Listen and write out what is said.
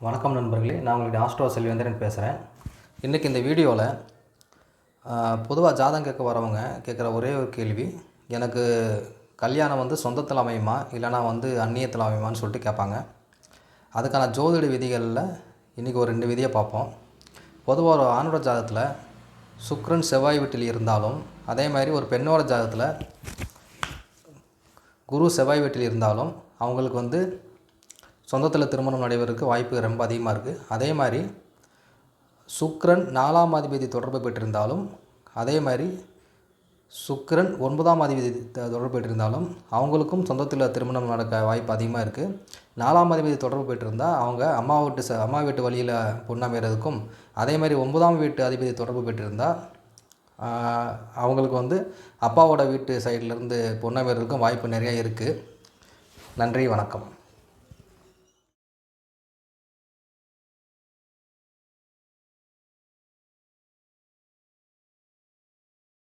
வணக்கம் நண்பர்களே நான் உங்களுடைய ஆஸ்ட்ரோ செல்வேந்திரன் பேசுகிறேன் இன்றைக்கி இந்த வீடியோவில் பொதுவாக ஜாதகம் கேட்க வரவங்க கேட்குற ஒரே ஒரு கேள்வி எனக்கு கல்யாணம் வந்து சொந்தத்தில் அமையுமா இல்லைனா வந்து அந்நியத்தில் அமையுமான்னு சொல்லிட்டு கேட்பாங்க. அதுக்கான ஜோதிட விதிகளில் இன்றைக்கி ஒரு ரெண்டு விதியை பார்ப்போம். பொதுவாக ஒரு ஆணோட ஜாதகத்தில் சுக்ரன் செவ்வாய் வீட்டில் இருந்தாலும் அதே மாதிரி ஒரு பெண்ணோட ஜாதகத்தில் குரு செவ்வாய் வீட்டில் இருந்தாலும் அவங்களுக்கு வந்து சொந்தத்தில் திருமணம் நடைபெறக்கு வாய்ப்பு ரொம்ப அதிகமாக இருக்குது அதே மாதிரி சுக்கிரன் நாலாம் அதிபதி தொடர்பு பெற்றிருந்தாலும் அதே மாதிரி சுக்ரன் ஒன்பதாம் அதிபதி தொடர்பு பெற்றிருந்தாலும் அவங்களுக்கும் சொந்தத்தில் திருமணம் நடக்க வாய்ப்பு அதிகமாக இருக்குது நாலாம் அதிபதி தொடர்பு பெற்றிருந்தால் அவங்க அம்மா வீட்டு ச அம்மா வீட்டு வழியில் பொண்ணமைகிறதுக்கும் அதே மாதிரி ஒன்பதாம் வீட்டு அதிபதி தொடர்பு பெற்றிருந்தால் அவங்களுக்கு வந்து அப்பாவோட வீட்டு சைட்லேருந்து பொண்ணமைகிறதுக்கும் வாய்ப்பு நிறையா இருக்குது நன்றி வணக்கம்.